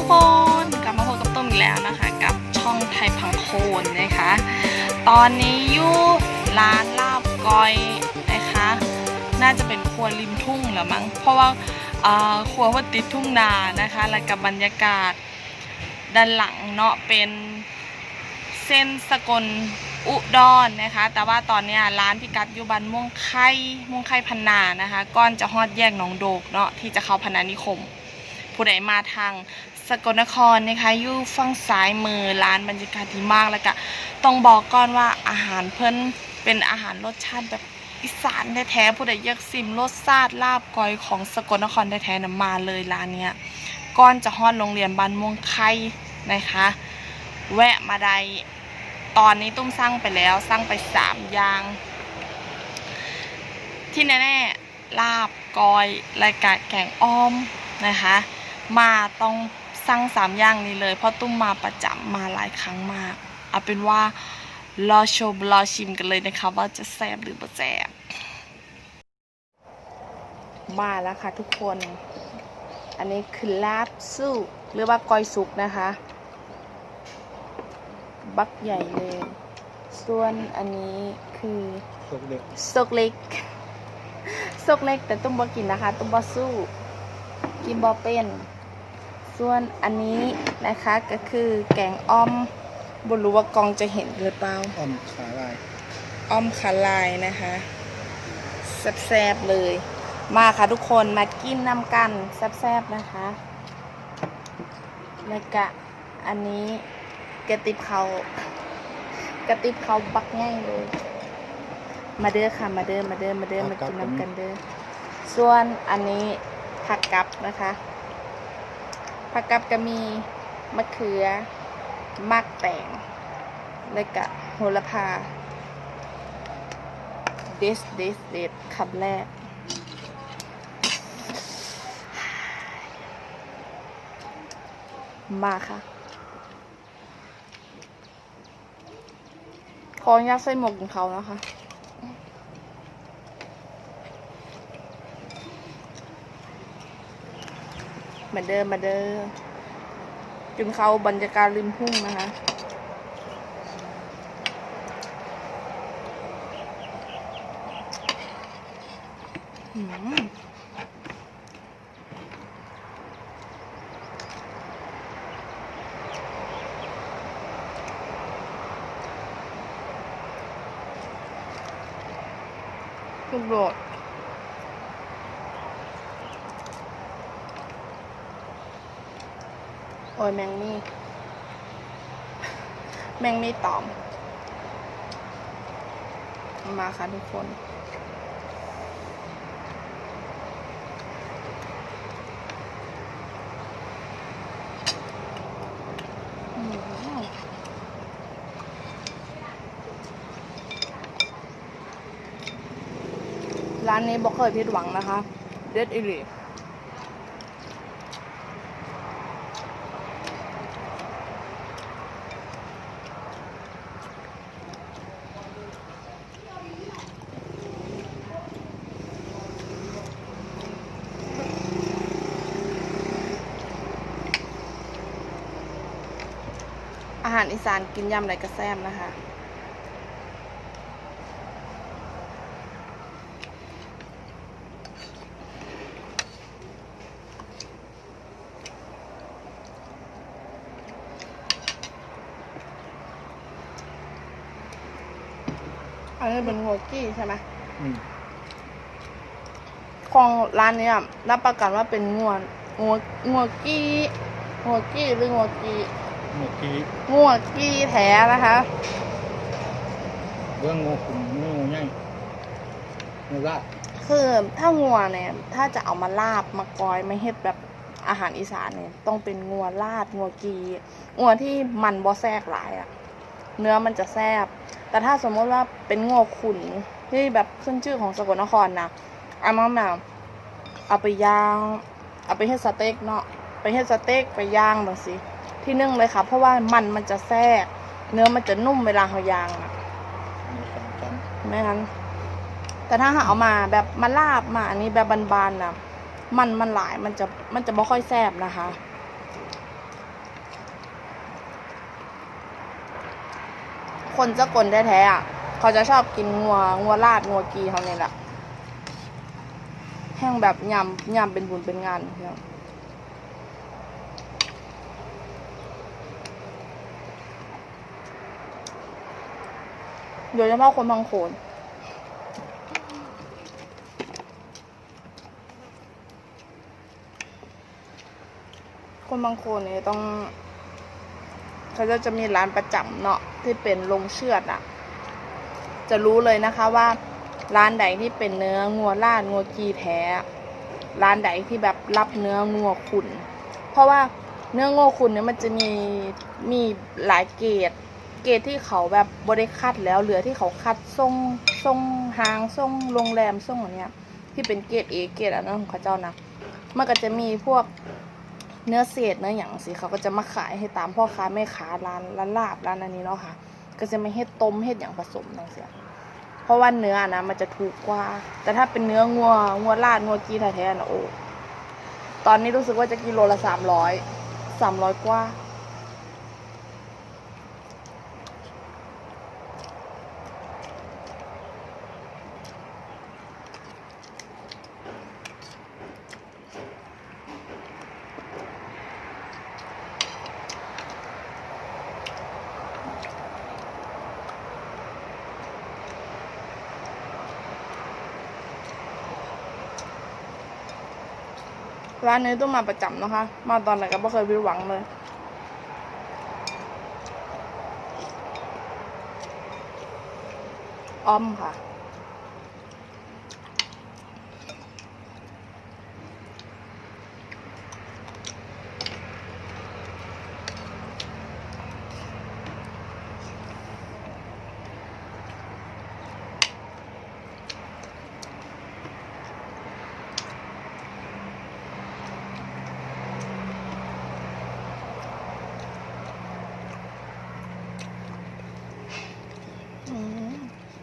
ทุกคนกลับมาพบกับตุ้มอีกแล้วนะคะ กับช่องไทยพังโคนนะคะ ตอนนี้อยู่ร้านลาบก้อยนะคะ น่าจะเป็นครัวริมทุ่งหรือมั้งเพราะว่าครัวว่าติดทุ่งนานะคะ แล้วกับบรรยากาศด้านหลังเนาะเป็นเส้นสกลอุดรนนะคะ แต่ว่าตอนนี้ร้านพิกัดอยู่บันม่วงไข่ม่วงไข่พันนานะคะ ก้อนจะฮอดแยกหนองโดกเนาะที่จะเข้าพนานิคม ผู้ใดมาทางสกลนครนะคะอยู่ฝั่งซ้ายมือร้านบรรยากาศดีมากแล้วก็ต้องบอกก่อนว่าอาหารเพิ่นเป็นอาหารรสชาติแบบอีสานแท้ๆผู้ใดอยากซิมรสชาติลาบก้อยของสกลนครแท้ๆนํมาเลยร้านเนี้ยก่อนจะฮอดโรงเรียนบ้านม่วงไข่นะคะ แวะมาได้ตอนนี้ตุ้มสั่งไปแล้วสั่งไปสามอย่าง ที่แน่ๆลาบกอยและกะแกงอ้อมนะคะ มาต้องสั่งสามอย่างนี้เลย เพราะตุ้มมาประจำมาหลายครั้งมาก เอาเป็นว่ารอชมรอชิมกันเลยนะคะ ว่าจะแซ่บหรือบ่แซ่บมาแล้วค่ะทุกคน อันนี้คือลาบสู้หรือว่ากอยสุกนะคะ บักใหญ่เลย ส่วนอันนี้คือตกเด็กซกเล็กซกเล็กแต่ตุ้มบ่กินนะคะ ตุ้มบ่สู้ กินบ่เป็น ส่วนอันนี้นะคะก็คือแกงอ้อมบ่รู้ว่ากล้องจะเห็นหรือเปล่าอ้อมขาลายอ้อมขาลายนะคะแซ่บๆเลย มาค่ะทุกคนมากินน้ำกันแซ่บๆนะคะแล้วก็อันนี้กระติบเขากระติบเขาบักง่ายเลย มาเด้อค่ะมาเด้อมาเด้อมาเด้อมากินน้ำกันเด้อส่วนอันนี้ผักกับนะคะ ผักกับก็มีมะเขือมักแตงแล้วก็โหระพา เดสเดสเดสคำแรก มาค่ะ ขออนุญาตใส่หมวกของเขานะคะ หมาเดิมมาเดิมกินเขาวบรรยากาศริมทุ่งนะคะอืมลูกโดด อ้ยแมงมี่ แมงมี่ตอม มาค่ะทุกคนร้านนี้บอกเคยผิดหวังนะคะ เด็ดอีหลี สานกินยำไรกระแซมนะคะอันนี้เป็นหัวกี้ใช่ไหมอืมของร้านเนี้ยรับประกันว่าเป็นงัวงัวงัวกี้งัวกี้หรืองัวกี้ เมื่อกี้งัวกี้แท้นะคะเรื่องงูขุ่มงูใหญ่งูลาดคือถ้างัวเนี่ย ถ้าจะเอามาลาบมากอยไม่เฮ็ดแบบอาหารอีสานเนี่ย ต้องเป็นงัวลาดงัวกีงัวที่มันบ่แทรกหลายอะเนื้อมันจะแซบแต่ถ้าสมมติว่าเป็นงัวขุนที่แบบขึ้นชื่อของสกลนครนะเอามาแบบเอาไปย่าง เอาไปเฮ็ดสเต็กเนาะไปเฮ็ดสเต็กไปย่างบางสิ ที่นึ่งเลยค่ะ เพราะว่ามันมันจะแทรก เนื้อมันจะนุ่มเวลาเขาย่างอะมีสองชั้นไม่งั้นแต่ถ้าหาเอามาแบบมาลาบมาอันนี้แบบบานๆนะมันมันหลายมันจะมันจะไม่ค่อยแซ่บนะคะคคนสกลแท้ๆอะเขาจะชอบกินงัวงัวลาดงัวกีเขาเนี่ยแหละแห้งแบบยำยำเป็นบุญเป็นงานเนี่ย โดยเฉพาะคนบางโขนคนบางคนเนี่ยต้องเขาจะจะมีร้านประจำเนาะที่เป็นลงเชือดอะจะรู้เลยนะคะว่า ร้านใดที่เป็นเนื้องัวลาดงัวกีแท้ ร้านใดที่แบบรับเนื้องัวขุนเพราะว่าเนื้องัวขุนเนี่ยมันจะมีมีหลายเกรด เกรดที่เขาแบบบริคัดแล้วเหลือที่เขาคัดทรงทรงหางทรงโรงแรมทรงอันเนี้ย ที่เป็นเกรดเอเกรดอันนั้นของเขาเจ้านะมันก็จะมีพวกเนื้อเศษเนื้ออย่างสิเขาก็จะมาขายให้ตามพ่อค้าแม่ค้าร้านร้านลาบร้านอันนี้เนาะค่ะ ก็จะไม่ให้ต้มเฮ็ดอย่างผสมต่างเสียเพราะว่าเนื้อนะมันจะถูกกว่า แต่ถ้าเป็นเนื้องัวงัวลาดงัวกีแท้ๆนะโอ้ตอนนี้รู้สึกว่าจะกิโลละสามร้อยสามร้อยกว่า ร้านนี้ต้องมาประจำนะคะ มาตอนไหนก็ไม่เคยผิดหวังเลย อ้อมค่ะ อืม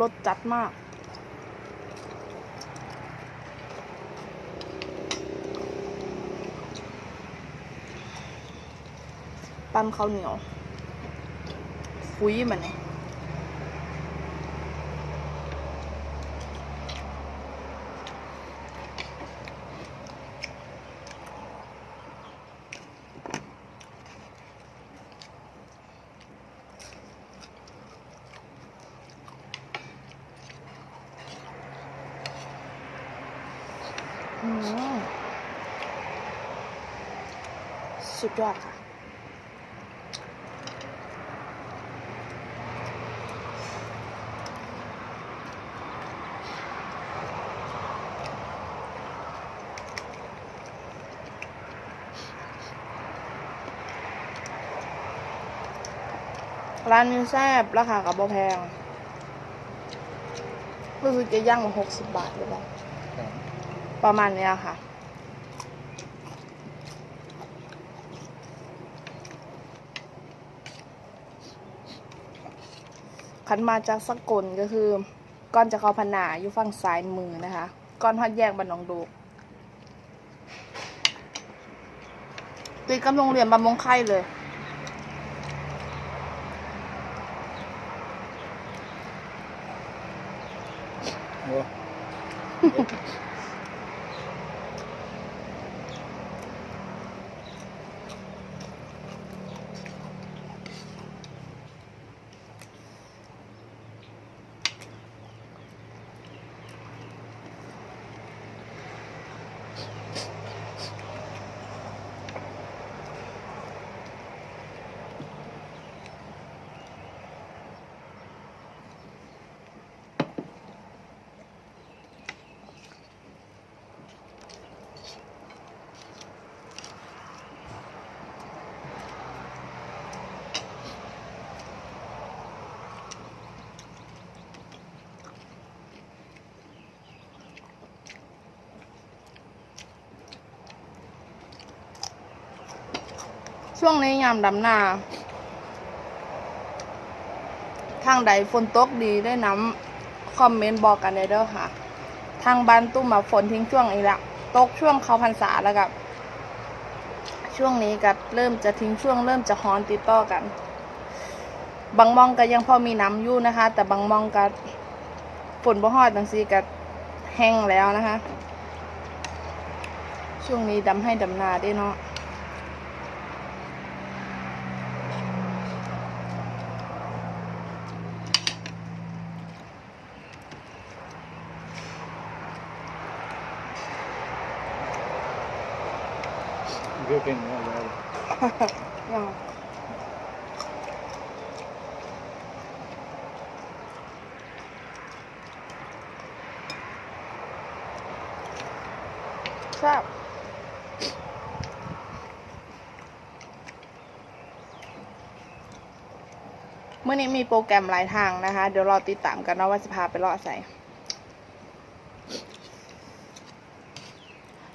รสจัดมาก ปั้นข้าวเหนียว คุยมันเนี่ยอืม สุดยอดค่ะ ร้านนี้แซ่บราคากับบ่แพง รู้สึกจะย่างมาหกสิบบาทหรือเปล่าครับประมาณเนี้ยค่ะ ขันมาจากสกลก็คือก้อนจะเข้าพนาอยู่ฝั่งซ้ายมือนะคะก้อนฮอดแยกบันหนองดูติดกับโรงเรียนบำมงไข่เลย ช่วงนี้ยามดำนาทางใดฝนตกดีได้น้ำคอมเมนต์บอกกันได้เด้อค่ะ ทางบ้านตุ้มมาฝนทิ้งช่วงอีกละตกช่วงเขาพรรษาแล้วกับช่วงนี้กับเริ่มจะทิ้งช่วง เริ่มจะฮ้อนติดต่อกัน บางมองก็ยังพอมีน้ำอยู่นะคะ แต่บางมองก็ฝนบ่ฮอดจังซี่ก็แห้งแล้วนะคะ ช่วงนี้ดำให้ดำนาได้เนาะ เรียกเป็นอะไรยังชอบเมื่อนี้มีโปรแกรมหลายทางนะคะ เดี๋ยวเราติดตามกันนะว่าจะพาไปเลาะใส่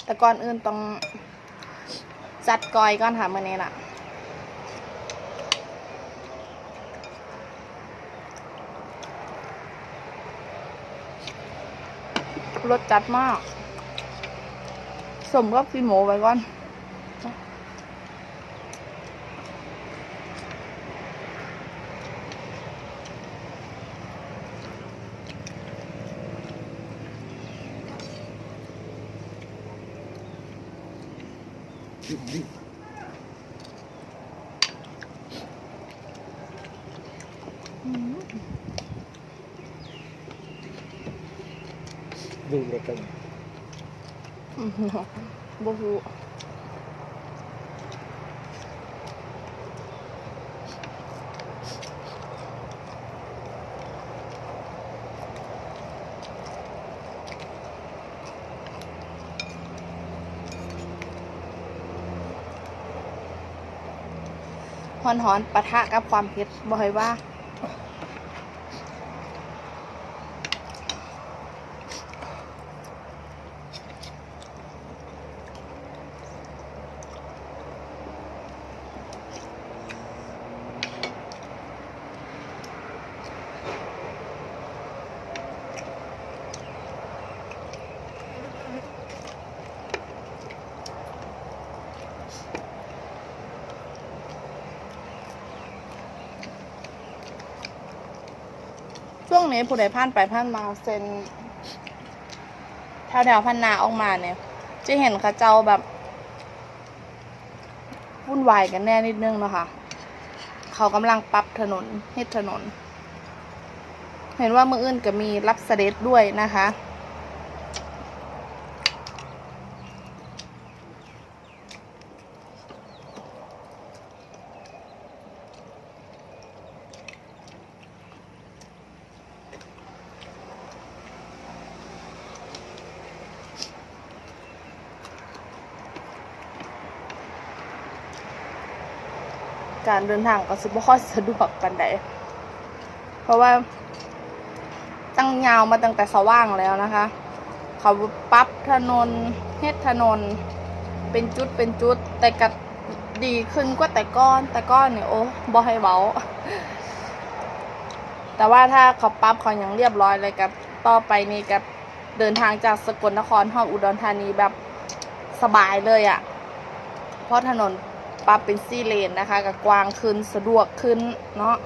แต่ก่อนอื่นต้อง จัดกอยก่อนค่ะเมื่อนี้น่ะรสจัดมาก สมกับกินหมูไว้ก่อน ดูเลยกันบ่ฮู้ฮอนๆปะทะกับความเผ็ดบ่ให้ว่า ช่วงนี้ผู้ใดผ่านไปผ่านมาเซนแถวแถวๆพันนาออกมาเนี่ย จะเห็นเขาเจ้าแบบวุ่นวายกันแน่นิดนึงเนาะคะเขากำลังปรับถนนเฮ็ดถนน เห็นว่ามืออื่นก็มีรับเสด็จด้วยนะคะ การเดินทางก็สิบ่ค่อยสะดวกกันใดเพราะว่า ตั้งยาวมาตั้งแต่สว่างแล้วนะคะ เขาปรับถนนเฮ็ดถนน เป็นจุดเป็นจุด แต่ก็ดีขึ้นกว่าแต่ก้อน แต่ก้อนเนี่ยโอ้บ่ให้เบาแต่ว่าถ้าเขาปรับเขาอย่างเรียบร้อยเลยกับต่อไปนี่กับเดินทางจากสกลนครเข้าอุดรธานีแบบสบายเลยอะ่ะ เพราะถนน ปรับเป็นซี่เลนนะคะกับกว้างขึ้นสะดวกขึ้นเนาะ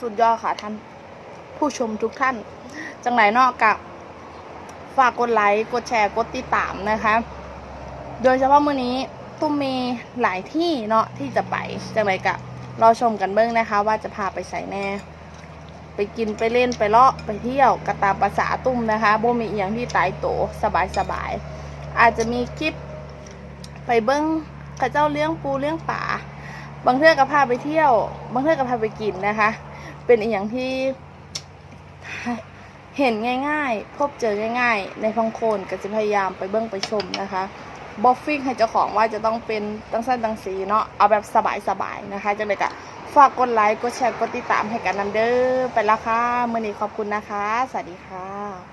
สุดยอดค่ะท่านผู้ชมทุกท่าน จังไหนนอกกับฝากกดไลค์ กดแชร์ กดติดตามนะคะ โดยเฉพาะมื้อนี้ตุ้มมีหลายที่เนาะที่จะไปจังไหนกับรอชมกันเบิ้งนะคะ ว่าจะพาไปใส่แน่ ไปกินไปเล่นไปเลาะไปเที่ยวกระตามภาษาตุ้มนะคะโบมีอหย่างที่ตายโตสบายสบายๆอาจจะมีคลิปไปเบิ้งข้าเจ้าเลี้ยงปูเลี้ยงป่า บางเทื่อก็พาไปเที่ยว บางเทื่อก็พาไปกินนะคะ เป็นอีกอย่างที่เห็นง่าย ๆ พบเจอง่าย ๆ ในพังโคนก็จะพยายามไปเบื้องไปชมนะคะ บอฟฟิ้งให้เจ้าของว่าจะต้องเป็นตั้งสั้นตั้งสีเนาะเอาแบบสบายๆนะคะจังเลยกะฝากกดไลค์กดแชร์กดติดตามให้กันนันเด้อไปและค่ะมื่อนี้ขอบคุณนะคะ สวัสดีค่ะ